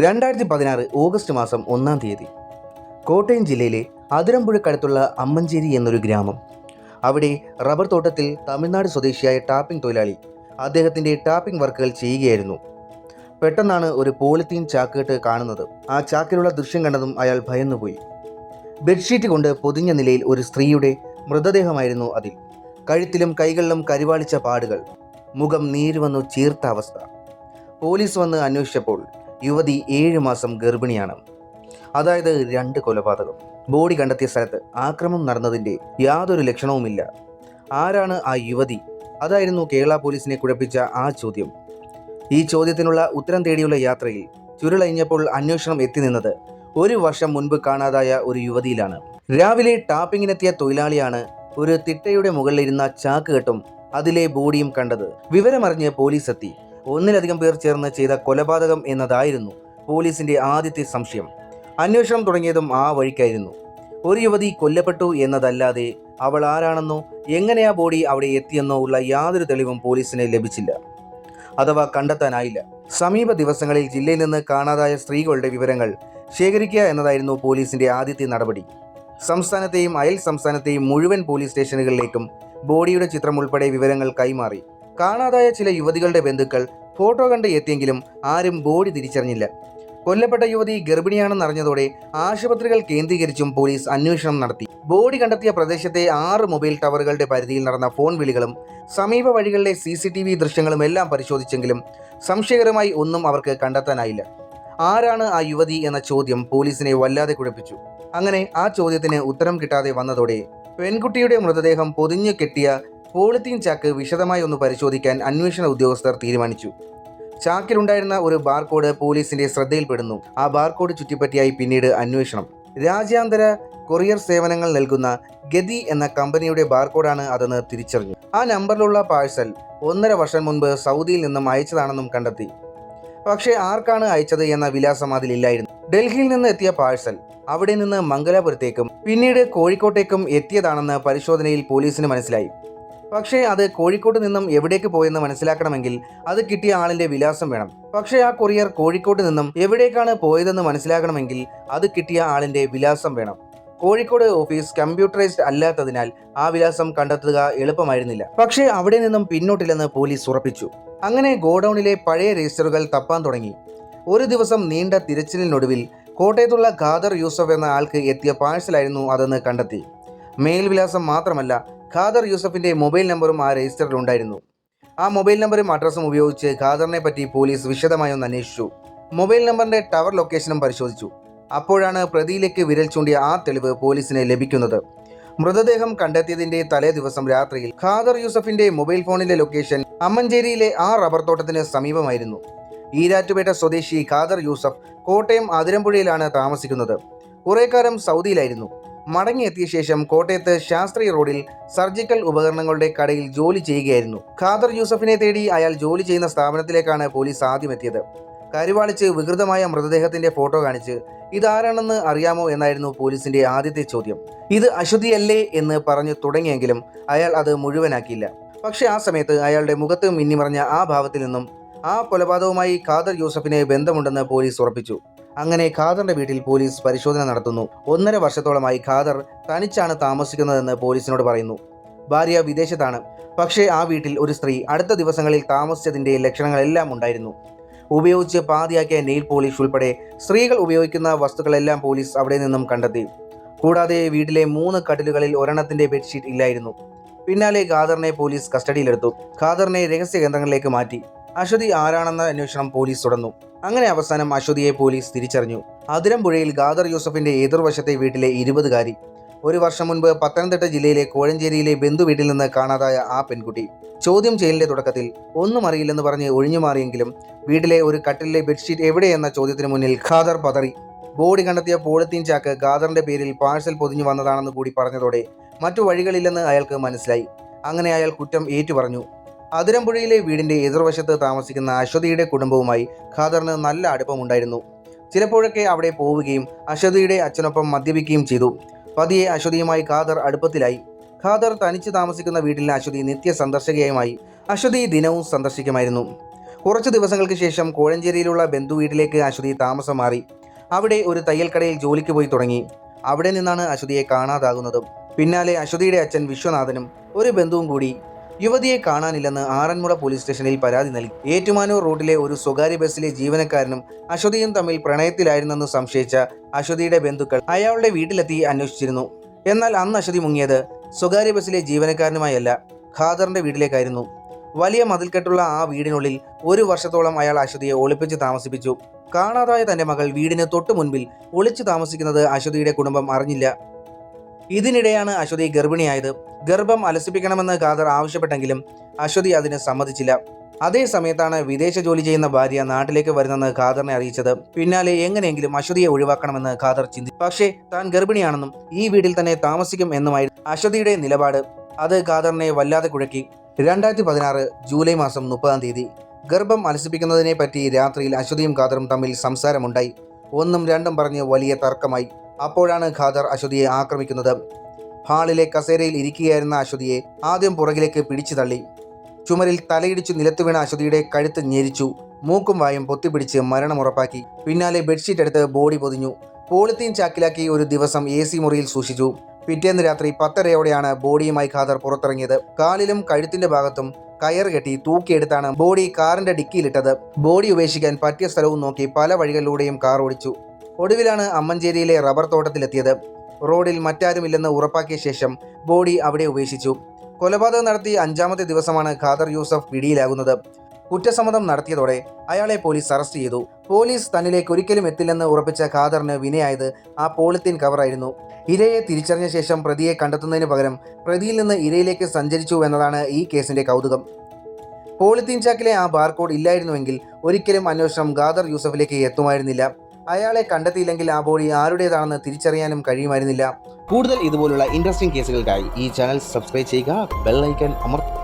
രണ്ടായിരത്തി പതിനാറ് ഓഗസ്റ്റ് മാസം ഒന്നാം തീയതി. കോട്ടയം ജില്ലയിലെ അതിരമ്പുഴക്കടുത്തുള്ള അമ്മഞ്ചേരി എന്നൊരു ഗ്രാമം. അവിടെ റബ്ബർ തോട്ടത്തിൽ തമിഴ്നാട് സ്വദേശിയായ ടാപ്പിംഗ് തൊഴിലാളി അദ്ദേഹത്തിന്റെ ടാപ്പിംഗ് വർക്കുകൾ ചെയ്യുകയായിരുന്നു. പെട്ടെന്നാണ് ഒരു പോളിത്തീൻ ചാക്കുകെട്ട് കാണുന്നത്. ആ ചാക്കിലുള്ള ദൃശ്യം കണ്ടതും അയാൾ ഭയന്നുപോയി. ബെഡ്ഷീറ്റ് കൊണ്ട് പൊതിഞ്ഞ നിലയിൽ ഒരു സ്ത്രീയുടെ മൃതദേഹമായിരുന്നു അതിൽ. കഴുത്തിലും കൈകളിലും കരിവാളിച്ച പാടുകൾ. മുഖം നീര് വന്നു ചീർത്ത അവസ്ഥ. പോലീസ് വന്ന് അന്വേഷിച്ചപ്പോൾ യുവതി ഏഴ് മാസം ഗർഭിണിയാണ്. അതായത് രണ്ട് കൊലപാതകം. ബോഡി കണ്ടെത്തിയ സ്ഥലത്ത് ആക്രമണം നടന്നതിന്റെ യാതൊരു ലക്ഷണവുമില്ല. ആരാണ് ആ യുവതി? അതായിരുന്നു കേരള പോലീസിനെ കുഴപ്പിച്ച ആ ചോദ്യം. ഈ ചോദ്യത്തിനുള്ള ഉത്തരം തേടിയുള്ള യാത്രയിൽ ചുരുളഴിഞ്ഞപ്പോൾ അന്വേഷണം എത്തി നിന്നത് ഒരു വർഷം മുൻപ് കാണാതായ ഒരു യുവതിയിലാണ്. രാവിലെ ടാപ്പിങ്ങിനെത്തിയ തൊഴിലാളിയാണ് ഒരു തിട്ടയുടെ മുകളിലിരുന്ന ചാക്ക് കെട്ടും അതിലെ ബോഡിയും കണ്ടത്. വിവരമറിഞ്ഞ് പോലീസ് എത്തി ഒന്നിലധികം പേർ ചേർന്ന് ചെയ്ത കൊലപാതകം എന്നതായിരുന്നു പോലീസിന്റെ ആദ്യത്തെ സംശയം. അന്വേഷണം തുടങ്ങിയതും ആ വഴിക്കായിരുന്നു. ഒരു യുവതി കൊല്ലപ്പെട്ടു എന്നതല്ലാതെ അവൾ ആരാണെന്നോ എങ്ങനെ ആ ബോഡി അവിടെ എത്തിയെന്നോ ഉള്ള യാതൊരു തെളിവും പോലീസിന് ലഭിച്ചില്ല. അഥവാ കണ്ടെത്താനായില്ല. സമീപ ദിവസങ്ങളിൽ ജില്ലയിൽ നിന്ന് കാണാതായ സ്ത്രീകളുടെ വിവരങ്ങൾ ശേഖരിക്കുക എന്നതായിരുന്നു പോലീസിന്റെ ആദ്യത്തെ നടപടി. സംസ്ഥാനത്തെയും അയൽ സംസ്ഥാനത്തെയും മുഴുവൻ പോലീസ് സ്റ്റേഷനുകളിലേക്കും ബോഡിയുടെ ചിത്രം ഉൾപ്പെടെ വിവരങ്ങൾ കൈമാറി. കാണാതായ ചില യുവതികളുടെ ബന്ധുക്കൾ ഫോട്ടോ കണ്ട് എത്തിയെങ്കിലും ആരും ബോഡി തിരിച്ചറിഞ്ഞില്ല. കൊല്ലപ്പെട്ട യുവതി ഗർഭിണിയാണെന്ന് അറിഞ്ഞതോടെ ആശുപത്രികൾ കേന്ദ്രീകരിച്ചും പോലീസ് അന്വേഷണം നടത്തി. ബോഡി കണ്ടെത്തിയ പ്രദേശത്തെ ആറ് മൊബൈൽ ടവറുകളുടെ പരിധിയിൽ നടന്ന ഫോൺ വിളികളും സമീപ വഴികളിലെ സി സി ടി വി ദൃശ്യങ്ങളും എല്ലാം പരിശോധിച്ചെങ്കിലും സംശയകരമായി ഒന്നും അവർക്ക് കണ്ടെത്താനായില്ല. ആരാണ് ആ യുവതി എന്ന ചോദ്യം പോലീസിനെ വല്ലാതെ കുഴപ്പിച്ചു. അങ്ങനെ ആ ചോദ്യത്തിന് ഉത്തരം കിട്ടാതെ വന്നതോടെ പെൺകുട്ടിയുടെ മൃതദേഹം പൊതിഞ്ഞു കെട്ടിയ പോളിത്തീൻ ചാക്ക് വിശദമായി ഒന്ന് പരിശോധിക്കാൻ അന്വേഷണ ഉദ്യോഗസ്ഥർ തീരുമാനിച്ചു. ചാക്കിലുണ്ടായിരുന്ന ഒരു ബാർകോഡ് പോലീസിന്റെ ശ്രദ്ധയിൽപ്പെടുന്നു. ആ ബാർകോഡ് ചുറ്റിപ്പറ്റിയായി പിന്നീട് അന്വേഷണം. രാജ്യാന്തര കൊറിയർ സേവനങ്ങൾ നൽകുന്ന ഗതി എന്ന കമ്പനിയുടെ ബാർകോഡാണ് അതെന്ന് തിരിച്ചറിഞ്ഞു. ആ നമ്പറിലുള്ള പാഴ്സൽ ഒന്നര വർഷം മുൻപ് സൗദിയിൽ നിന്നും അയച്ചതാണെന്നും കണ്ടെത്തി. പക്ഷേ ആർക്കാണ് അയച്ചത് എന്ന വിലാസം അതിലില്ലായിരുന്നു. ഡൽഹിയിൽ നിന്ന് എത്തിയ പാഴ്സൽ അവിടെ നിന്ന് മംഗലാപുരത്തേക്കും പിന്നീട് കോഴിക്കോട്ടേക്കും എത്തിയതാണെന്ന് പരിശോധനയിൽ പോലീസിന് മനസ്സിലായി. പക്ഷേ അത് കോഴിക്കോട്ട് നിന്നും എവിടേക്ക് പോയെന്ന് മനസ്സിലാക്കണമെങ്കിൽ അത് കിട്ടിയ ആളിന്റെ വിലാസം വേണം. പക്ഷേ ആ കൊറിയർ കോഴിക്കോട്ട് നിന്നും എവിടേക്കാണ് പോയതെന്ന് മനസ്സിലാക്കണമെങ്കിൽ അത് കിട്ടിയ ആളിന്റെ വിലാസം വേണം. കോഴിക്കോട് ഓഫീസ് കമ്പ്യൂട്ടറൈസ്ഡ് അല്ലാത്തതിനാൽ ആ വിലാസം കണ്ടെത്തുക എളുപ്പമായിരുന്നില്ല. പക്ഷേ അവിടെ നിന്നും പിന്നോട്ടില്ലെന്ന് പോലീസ് ഉറപ്പിച്ചു. അങ്ങനെ ഗോഡൌണിലെ പഴയ രജിസ്റ്ററുകൾ തപ്പാൻ തുടങ്ങി. ഒരു ദിവസം നീണ്ട തിരച്ചിലിനൊടുവിൽ കോട്ടയത്തുള്ള ഖാദർ യൂസഫ് എന്ന ആൾക്ക് എത്തിയ പാഴ്സലായിരുന്നു അതെന്ന് കണ്ടെത്തി. മെയിൽ വിലാസം മാത്രമല്ല ഖാദർ യൂസഫിന്റെ മൊബൈൽ നമ്പറും ആ രജിസ്റ്ററിൽ ഉണ്ടായിരുന്നു. ആ മൊബൈൽ നമ്പറും അഡ്രസ്സും ഉപയോഗിച്ച് ഖാദറിനെ പറ്റി പോലീസ് വിശദമായി ഒന്ന് അന്വേഷിച്ചു. മൊബൈൽ നമ്പറിന്റെ ടവർ ലൊക്കേഷനും പരിശോധിച്ചു. അപ്പോഴാണ് പ്രതിയിലേക്ക് വിരൽ ചൂണ്ടിയ ആ തെളിവ് പോലീസിന് ലഭിക്കുന്നത്. മൃതദേഹം കണ്ടെത്തിയതിന്റെ തലേ ദിവസം രാത്രിയിൽ ഖാദർ യൂസഫിന്റെ മൊബൈൽ ഫോണിലെ ലൊക്കേഷൻ അമ്മഞ്ചേരിയിലെ ആ റബ്ബർ തോട്ടത്തിന് സമീപമായിരുന്നു. ഈരാറ്റുപേട്ട സ്വദേശി ഖാദർ യൂസഫ് കോട്ടയം അതിരമ്പുഴയിലാണ് താമസിക്കുന്നത്. കുറേക്കാലം സൗദിയിലായിരുന്നു. മടങ്ങിയെത്തിയ ശേഷം കോട്ടയത്ത് ശാസ്ത്രി റോഡിൽ സർജിക്കൽ ഉപകരണങ്ങളുടെ കടയിൽ ജോലി ചെയ്യുകയായിരുന്നു. ഖാദർ യൂസഫിനെ തേടി അയാൾ ജോലി ചെയ്യുന്ന സ്ഥാപനത്തിലേക്കാണ് പോലീസ് ആദ്യം എത്തിയത് കരിവാളിച്ച് വികൃതമായ മൃതദേഹത്തിന്റെ ഫോട്ടോ കാണിച്ച് ഇതാരാണെന്ന് അറിയാമോ? എന്നായിരുന്നു പോലീസിന്റെ ആദ്യത്തെ ചോദ്യം. ഇത് അശുദ്ധിയല്ലേ എന്ന് പറഞ്ഞു തുടങ്ങിയെങ്കിലും അയാൾ അത് മുഴുവനാക്കിയില്ല. പക്ഷേ ആ സമയത്ത് അയാളുടെ മുഖത്ത് മിന്നിമറഞ്ഞ ആ ഭാവത്തിൽ നിന്നും ആ കൊലപാതകവുമായി ഖാദർ യൂസഫിന് ബന്ധമുണ്ടെന്ന് പോലീസ് ഉറപ്പിച്ചു. അങ്ങനെ ഖാദറിന്റെ വീട്ടിൽ പോലീസ് പരിശോധന നടത്തുന്നു. ഒന്നര വർഷത്തോളമായി ഖാദർ തനിച്ചാണ് താമസിക്കുന്നതെന്ന് പോലീസിനോട് പറയുന്നു. ഭാര്യ വിദേശത്താണ്. പക്ഷേ ആ വീട്ടിൽ ഒരു സ്ത്രീ അടുത്ത ദിവസങ്ങളിൽ താമസിച്ചതിന്റെ ലക്ഷണങ്ങളെല്ലാം ഉണ്ടായിരുന്നു. ഉപയോഗിച്ച് പാതിയാക്കിയ നെയിൽ പോളിഷ് ഉൾപ്പെടെ സ്ത്രീകൾ ഉപയോഗിക്കുന്ന വസ്തുക്കളെല്ലാം പോലീസ് അവിടെ നിന്നും കണ്ടെത്തി. കൂടാതെ വീട്ടിലെ മൂന്ന് കട്ടിലുകളിൽ ഒരെണ്ണത്തിന്റെ ബെഡ്ഷീറ്റ് ഇല്ലായിരുന്നു. പിന്നാലെ ഖാദറിനെ പോലീസ് കസ്റ്റഡിയിലെടുത്തു. ഖാദറിനെ രഹസ്യ കേന്ദ്രങ്ങളിലേക്ക് മാറ്റി. അശ്വതി ആരാണെന്ന അന്വേഷണം പോലീസ് തുടർന്നു. അങ്ങനെ അവസാനം അശ്വതിയെ പോലീസ് തിരിച്ചറിഞ്ഞു. അതിരമ്പുഴയിൽ ഗാദർ യൂസഫിന്റെ എതിർവശത്തെ വീട്ടിലെ ഇരുപതുകാരി. ഒരു വർഷം മുൻപ് പത്തനംതിട്ട ജില്ലയിലെ കോഴഞ്ചേരിയിലെ ബന്ധു വീട്ടിൽ നിന്ന് കാണാതായ ആ പെൺകുട്ടി. ചോദ്യം ചെയ്യലിന്റെ തുടക്കത്തിൽ ഒന്നും അറിയില്ലെന്ന് പറഞ്ഞ് ഒഴിഞ്ഞുമാറിയെങ്കിലും വീട്ടിലെ ഒരു കട്ടിലെ ബെഡ്ഷീറ്റ് എവിടെയെന്ന ചോദ്യത്തിന് മുന്നിൽ ഖാദർ പതറി. ബോഡി കണ്ടെത്തിയ പോളിത്തീൻ ചാക്ക് ഖാദറിന്റെ പേരിൽ പാഴ്സൽ പൊതിഞ്ഞു വന്നതാണെന്ന് കൂടി പറഞ്ഞതോടെ മറ്റു വഴികളില്ലെന്ന് അയാൾക്ക് മനസ്സിലായി. അങ്ങനെ അയാൾ കുറ്റം ഏറ്റുപറഞ്ഞു അതിരമ്പുഴയിലെ വീടിന്റെ എതിർവശത്ത് താമസിക്കുന്ന അശ്വതിയുടെ കുടുംബവുമായി ഖാദറിന് നല്ല അടുപ്പമുണ്ടായിരുന്നു. ചിലപ്പോഴൊക്കെ അവിടെ പോവുകയും അശ്വതിയുടെ അച്ഛനൊപ്പം മദ്യപിക്കുകയും ചെയ്തു. പതിയെ അശ്വതിയുമായി ഖാദർ അടുപ്പത്തിലായി. ഖാദർ തനിച്ച് താമസിക്കുന്ന വീട്ടിൽ അശ്വതി നിത്യ സന്ദർശകയുമായി അശ്വതി ദിനവും സന്ദർശിക്കുമായിരുന്നു. കുറച്ച് ദിവസങ്ങൾക്ക് ശേഷം കോഴഞ്ചേരിയിലുള്ള ബന്ധു വീട്ടിലേക്ക് അശ്വതി താമസം മാറി. അവിടെ ഒരു തയ്യൽക്കടയിൽ ജോലിക്ക് പോയി തുടങ്ങി. അവിടെ നിന്നാണ് അശ്വതിയെ കാണാതാകുന്നതും. പിന്നാലെ അശ്വതിയുടെ അച്ഛൻ വിശ്വനാഥനും ഒരു ബന്ധുവും കൂടി യുവതിയെ കാണാനില്ലെന്ന് ആറന്മുള പോലീസ് സ്റ്റേഷനിൽ പരാതി നൽകി. ഏറ്റുമാനൂർ റോഡിലെ ഒരു സ്വകാര്യ ബസ്സിലെ ജീവനക്കാരനും അശ്വതിയും തമ്മിൽ പ്രണയത്തിലായിരുന്നെന്ന് സംശയിച്ച അശ്വതിയുടെ ബന്ധുക്കൾ അയാളുടെ വീട്ടിലെത്തി അന്വേഷിച്ചിരുന്നു. എന്നാൽ അന്ന് അശ്വതി മുങ്ങിയത് സ്വകാര്യ ബസ്സിലെ ജീവനക്കാരനുമായല്ല ഖാദറിന്റെ വീട്ടിലേക്കായിരുന്നു. വലിയ മതിൽക്കെട്ടുള്ള ആ വീടിനുള്ളിൽ ഒരു വർഷത്തോളം അയാൾ അശ്വതിയെ ഒളിപ്പിച്ച് താമസിപ്പിച്ചു. കാണാതായ തന്റെ മകൾ വീടിന് തൊട്ടു മുൻപിൽ ഒളിച്ചു താമസിക്കുന്നത് അശ്വതിയുടെ കുടുംബം അറിഞ്ഞില്ല. ഇതിനിടെയാണ് അശ്വതി ഗർഭിണിയായത്. ഗർഭം അലസിപ്പിക്കണമെന്ന് ഖാദർ ആവശ്യപ്പെട്ടെങ്കിലും അശ്വതി അതിന് സമ്മതിച്ചില്ല. അതേ സമയത്താണ് വിദേശ ജോലി ചെയ്യുന്ന ഭാര്യ നാട്ടിലേക്ക് വരുന്നെന്ന് ഖാദറിനെ അറിയിച്ചത്. പിന്നാലെ എങ്ങനെയെങ്കിലും അശ്വതിയെ ഒഴിവാക്കണമെന്ന് ഖാദർ ചിന്തി പക്ഷേ താൻ ഗർഭിണിയാണെന്നും ഈ വീട്ടിൽ തന്നെ താമസിക്കും എന്നുമായിരുന്നു അശ്വതിയുടെ നിലപാട്. അത് ഖാദറിനെ വല്ലാതെ കുഴക്കി. രണ്ടായിരത്തി പതിനാറ് ജൂലൈ മാസം മുപ്പതാം തീയതി ഗർഭം അലസിപ്പിക്കുന്നതിനെ പറ്റി രാത്രിയിൽ അശ്വതിയും ഖാദറും തമ്മിൽ സംസാരമുണ്ടായി. ഒന്നും രണ്ടും പറഞ്ഞ് വലിയ തർക്കമായി. അപ്പോഴാണ് ഖാദർ അശ്വതിയെ ആക്രമിക്കുന്നത്. ഹാളിലെ കസേരയിൽ ഇരിക്കുകയായിരുന്ന അശ്വതിയെ ആദ്യം പുറകിലേക്ക് പിടിച്ചു തള്ളി. ചുമരിൽ തലയിടിച്ചു നിലത്തു വീണ അശ്വതിയുടെ കഴുത്ത് ഞെരിച്ചു. മൂക്കും വായും പൊത്തിപ്പിടിച്ച് മരണം ഉറപ്പാക്കി. പിന്നാലെ ബെഡ്ഷീറ്റ് എടുത്ത് ബോഡി പൊതിഞ്ഞു. പോളിത്തീൻ ചാക്കിലാക്കി ഒരു ദിവസം എ സി മുറിയിൽ സൂക്ഷിച്ചു. പിറ്റേന്ന് രാത്രി പത്തരയോടെയാണ് ബോഡിയുമായി ഖാദർ പുറത്തിറങ്ങിയത്. കാലിലും കഴുത്തിന്റെ ഭാഗത്തും കയർ കെട്ടി തൂക്കിയെടുത്താണ് ബോഡി കാറിന്റെ ഡിക്കിയിലിട്ടത്. ബോഡി ഉപേക്ഷിക്കാൻ പറ്റിയ സ്ഥലവും നോക്കി പല വഴികളിലൂടെയും കാർ ഓടിച്ചു. ഒടുവിലാണ് അമ്മഞ്ചേരിയിലെ റബ്ബർ തോട്ടത്തിലെത്തിയത്. റോഡിൽ മറ്റാരുമില്ലെന്ന് ഉറപ്പാക്കിയ ശേഷം ബോഡി അവിടെ ഉപേക്ഷിച്ചു. കൊലപാതകം നടത്തി അഞ്ചാമത്തെ ദിവസമാണ് ഖാദർ യൂസഫ് പിടിയിലാകുന്നത്. കുറ്റസമ്മതം നടത്തിയതോടെ അയാളെ പോലീസ് അറസ്റ്റ് ചെയ്തു. പോലീസ് തന്നിലേക്ക് ഒരിക്കലും എത്തില്ലെന്ന് ഉറപ്പിച്ച ഖാദറിന് വിനയായത് ആ പോളിത്തീൻ കവറായിരുന്നു. ഇരയെ തിരിച്ചറിഞ്ഞ ശേഷം പ്രതിയെ കണ്ടെത്തുന്നതിന് പകരം പ്രതിയിൽ നിന്ന് ഇരയിലേക്ക് സഞ്ചരിച്ചു എന്നതാണ് ഈ കേസിന്റെ കൗതുകം. പോളിത്തീൻ ചാക്കിലെ ആ ബാർകോഡ് ഇല്ലായിരുന്നുവെങ്കിൽ ഒരിക്കലും അന്വേഷണം ഖാദർ യൂസഫിലേക്ക് എത്തുമായിരുന്നില്ല. അയാളെ കണ്ടെത്തിയില്ലെങ്കിൽ ആ ബോഡി ആരുടേതാണെന്ന് തിരിച്ചറിയാനും കഴിയുമായിരുന്നില്ല. കൂടുതൽ ഇതുപോലുള്ള ഇൻട്രസ്റ്റിംഗ് കേസുകൾക്കായി ഈ ചാനൽ സബ്സ്ക്രൈബ് ചെയ്യുക ബെൽ ഐക്കൺ അമർത്തുക